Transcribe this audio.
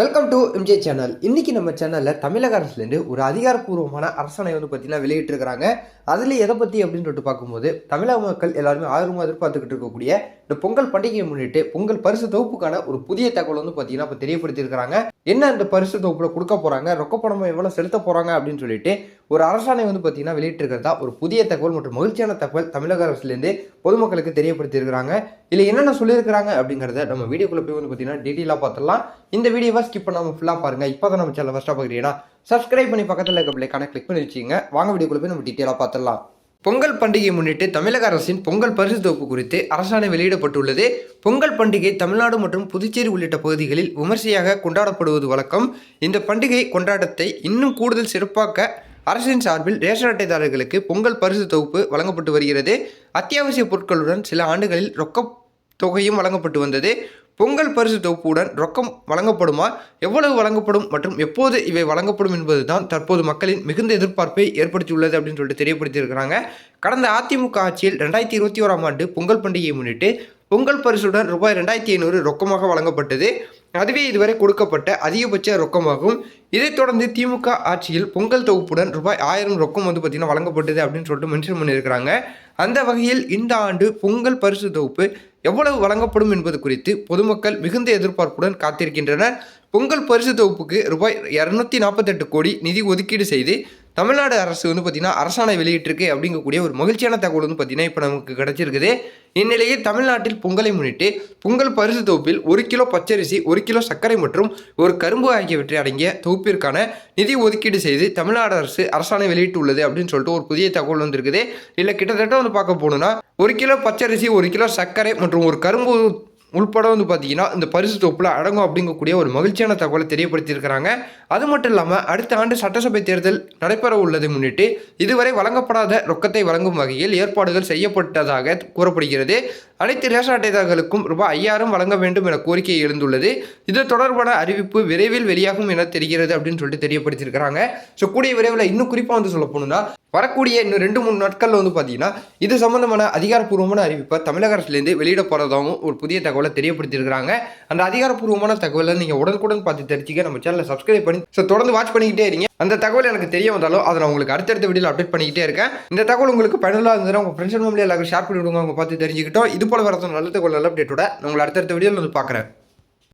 Welcome to MJ channel இன்னைக்கு நம்ம சேனலில் தமிழக அரசுலேருந்து ஒரு அதிகாரப்பூர்வமான அரசாணை வந்து பார்த்தீங்கன்னா வெளியிட்டிருக்கிறாங்க. அதில் எதை பற்றி அப்படின்னு சொல்லிட்டு பார்க்கும்போது தமிழக மக்கள் எல்லாருமே ஆர்வமாக எதிர்பார்த்துக்கிட்டு இருக்கக்கூடிய இந்த பொங்கல் பண்டிகையை முன்னிட்டு பொங்கல் பரிசு தொகுப்புக்கான ஒரு புதிய தகவல் வந்து பார்த்தீங்கன்னா இப்போ தெரியப்படுத்தியிருக்கிறாங்க. என்ன அந்த பரிசு தொகுப்பில் கொடுக்க போகிறாங்க ரொக்க பணமும் எவ்வளோ செலுத்த போகிறாங்க அப்படின்னு சொல்லிட்டு ஒரு அரசாணை வந்து பார்த்தீங்கன்னா வெளியிட்டிருக்கிறதா ஒரு புதிய தகவல் மற்றும் மகிழ்ச்சியான தகவல் தமிழக அரசுலேருந்து பொதுமக்களுக்கு தெரியப்படுத்தியிருக்கிறாங்க. இதில் என்னென்ன சொல்லியிருக்கிறாங்க அப்படிங்கிறத நம்ம வீடியோக்குள்ளே போய் வந்து பார்த்தீங்கன்னா டீட்டெயிலாக பார்த்துடலாம் இந்த வீடியோவை ஸ்கிப் பண்ணாமல் ஃபுல்லாக பாருங்கள் இப்போ தான் நம்ம சேனல் ஃபஸ்ட்டாக பார்க்குறீங்கன்னா சப்ஸ்கிரைப் பண்ணி பக்கத்தில் இருக்க பிள்ளைக்கான கிளிக் பண்ணி வச்சுங்க வாங்க வீடியோக்குள்ளே போய் நம்ம டீட்டெயிலாக பார்த்துடலாம் பொங்கல் பண்டிகையை முன்னிட்டு தமிழக அரசின் பொங்கல் பரிசு தொகுப்பு குறித்து அரசாணை வெளியிடப்பட்டுள்ளது. பொங்கல் பண்டிகை தமிழ்நாடு மற்றும் புதுச்சேரி உள்ளிட்ட பகுதிகளில் விமர்சையாக கொண்டாடப்படுவது வழக்கம். இந்த பண்டிகை கொண்டாட்டத்தை இன்னும் கூடுதல் சிறப்பாக்க அரசின் சார்பில் ரேஷன் அட்டைதாரர்களுக்கு பொங்கல் பரிசு தொகுப்பு வழங்கப்பட்டு வருகிறது. அத்தியாவசிய பொருட்களுடன் சில ஆண்டுகளில் ரொக்க தொகையும் வழங்கப்பட்டு வந்தது. பொங்கல் பரிசு தொகுப்புடன் ரொக்கம் வழங்கப்படுமா? எவ்வளவு வழங்கப்படும் மற்றும் எப்போது இவை வழங்கப்படும் என்பதுதான் தற்போது மக்களின் மிகுந்த எதிர்பார்ப்பை ஏற்படுத்தியுள்ளது அப்படின்னு சொல்லிட்டு தெரியப்படுத்தியிருக்கிறாங்க. கடந்த அதிமுக ஆட்சியில் ரெண்டாயிரத்தி இருபத்தி ஓராம் ஆண்டு பொங்கல் பண்டிகையை முன்னிட்டு பொங்கல் பரிசுடன் ரூபாய் ரெண்டாயிரத்தி ஐநூறு ரொக்கமாக வழங்கப்பட்டது. அதுவே இதுவரை கொடுக்கப்பட்ட அதிகபட்ச ரொக்கமாகும். இதைத் தொடர்ந்து திமுக ஆட்சியில் பொங்கல் தொகுப்புடன் ரூபாய் ஆயிரம் ரொக்கம் வந்து பார்த்திங்கன்னா வழங்கப்பட்டது அப்படின்னு சொல்லிட்டு மென்ஷன் பண்ணியிருக்கிறாங்க அந்த வகையில் இந்த ஆண்டு பொங்கல் பரிசு தொகுப்பு எவ்வளவு வழங்கப்படும் என்பது குறித்து பொதுமக்கள் மிகுந்த எதிர்பார்ப்புடன் காத்திருக்கின்றனர். பொங்கல் பரிசு தொகுப்புக்கு ரூபாய் இரநூத்தி நாற்பத்தெட்டு கோடி நிதி ஒதுக்கீடு செய்து தமிழ்நாடு அரசு வந்து பார்த்திங்கன்னா அரசாணை வெளியிட்டிருக்கு அப்படிங்கக்கூடிய ஒரு மகிழ்ச்சியான தகவல் வந்து பார்த்திங்கன்னா இப்போ நமக்கு கிடச்சிருக்குது. இந்நிலையில் தமிழ்நாட்டில் பொங்கலை முன்னிட்டு பொங்கல் பரிசு தொகுப்பில் ஒரு கிலோ பச்சரிசி ஒரு கிலோ சர்க்கரை மற்றும் ஒரு கரும்பு ஆகியவற்றை அடங்கிய தொகுப்பிற்கான நிதி ஒதுக்கீடு செய்து தமிழ்நாடு அரசு அரசாணை வெளியிட்டுள்ளது அப்படின்னு சொல்லிட்டு ஒரு புதிய தகவல் வந்திருக்குது. இல்லை கிட்டத்தட்ட வந்து பார்க்க போகணுன்னா ஒரு கிலோ பச்சரிசி ஒரு கிலோ சர்க்கரை மற்றும் ஒரு கரும்பு உள்பட வந்து பார்த்தீங்கன்னா இந்த பரிசு தொகுப்பில் அடங்கும் அப்படிங்கக்கூடிய ஒரு மகிழ்ச்சியான தகவலை தெரியப்படுத்தியிருக்கிறாங்க. அது மட்டும் இல்லாமல் அடுத்த ஆண்டு சட்டசபை தேர்தல் நடைபெற உள்ளதை முன்னிட்டு இதுவரை வழங்கப்படாத ரொக்கத்தை வழங்கும் வகையில் ஏற்பாடுகள் செய்யப்பட்டதாக கூறப்படுகிறது. அனைத்து ரேஷன் அட்டைதாரர்களுக்கும் ரூபாய் ஐயாயிரம் வழங்க வேண்டும் என கோரிக்கை எழுந்துள்ளது. இது தொடர்பான அறிவிப்பு விரைவில் வெளியாகும் என தெரிகிறது அப்படின்னு சொல்லிட்டு தெரியப்படுத்தியிருக்கிறாங்க. ஸோ கூடிய விரைவில் இன்னும் குறிப்பாக வந்து சொல்ல போகணும்னா வரக்கூடிய இன்னும் ரெண்டு மூணு நாட்களில் வந்து பார்த்தீங்கன்னா இது சம்பந்தமான அதிகாரப்பூர்வமான அறிவிப்பை தமிழக அரசுலேருந்து வெளியிட போகிறதாகவும் ஒரு புதிய தகவலை தெரியப்படுத்தியிருக்கிறாங்க. அந்த அதிகாரப்பூர்வமான தகவலை நீங்கள் உடனுக்குடன் பார்த்து தெரிஞ்சுக்க நம்ம சேனலை சப்ஸ்கிரைப் பண்ணி ஸோ தொடர்ந்து வாட்ச் பண்ணிக்கிட்டே இருங்க. அந்த தகவல் எனக்கு தெரிய வந்தாலும் அதை நான் உங்களுக்கு அடுத்தடுத்த வீடியோவில் அப்டேட் பண்ணிக்கிட்டே இருக்கேன். இந்த தகவல் உங்களுக்கு பயனுள்ளாக இருந்ததுன்னா உங்கள் ஃப்ரெண்ட்ஸ் ஃபேமிலி எல்லாருக்கும் ஷேர் பண்ணி விடுங்க அவங்க பார்த்து தெரிஞ்சுக்கிட்டோம். இது போல வரதும் நல்ல தகவல் நல்ல அப்டேட்டோட நான் உங்களை அடுத்தடுத்த வீடியோவில் வந்து பார்க்குறேன்.